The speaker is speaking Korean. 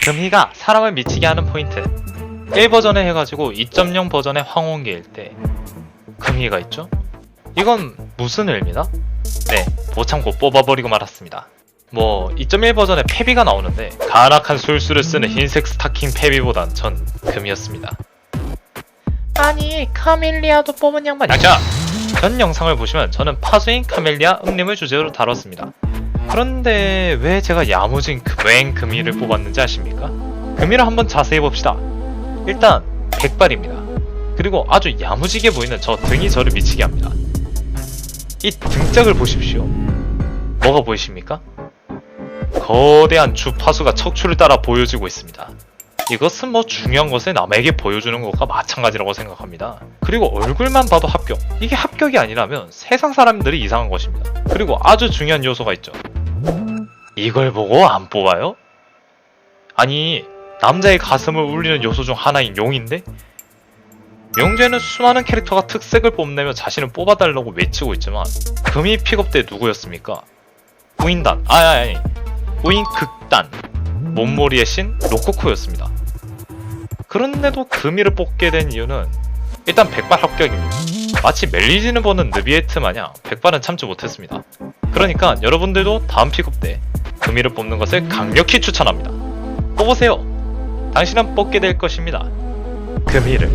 금희가 사람을 미치게 하는 포인트 1버전에 해가지고 2.0 버전의 황혼기일 때 금희가 있죠? 이건 무슨 의미다? 네, 못 참고 뽑아버리고 말았습니다. 뭐 2.1 버전에 페비가 나오는데 가락한 술수를 쓰는 흰색 스타킹 페비보단 전 금이었습니다. 아니 카밀리아도 뽑은 양반 양자! 전 영상을 보시면 저는 파수인 카멜리아 음림을 주제로 다뤘습니다. 그런데 왜 제가 야무진 금행 금이를 뽑았는지 아십니까? 금이를 한번 자세히 봅시다. 일단 백발입니다. 그리고 아주 야무지게 보이는 저 등이 저를 미치게 합니다. 이 등짝을 보십시오. 뭐가 보이십니까? 거대한 주파수가 척추를 따라 보여지고 있습니다. 이것은 뭐 중요한 것을 남에게 보여주는 것과 마찬가지라고 생각합니다. 그리고 얼굴만 봐도 합격. 이게 합격이 아니라면 세상 사람들이 이상한 것입니다. 그리고 아주 중요한 요소가 있죠. 이걸 보고 안 뽑아요? 아니, 남자의 가슴을 울리는 요소 중 하나인 용인데? 명재는 수많은 캐릭터가 특색을 뽐내며 자신을 뽑아달라고 외치고 있지만 금이 픽업 때 누구였습니까? 우인단, 아니 아니, 아니. 우인극단, 몸머리의 신 로코코였습니다. 그런데도 금이를 뽑게 된 이유는 일단 백발 합격입니다. 마치 멜리지는 보는 느비에트 마냥 백발은 참지 못했습니다. 그러니까 여러분들도 다음 픽업 때 금이를 뽑는 것을 강력히 추천합니다. 뽑으세요! 당신은 뽑게 될 것입니다. 금이를.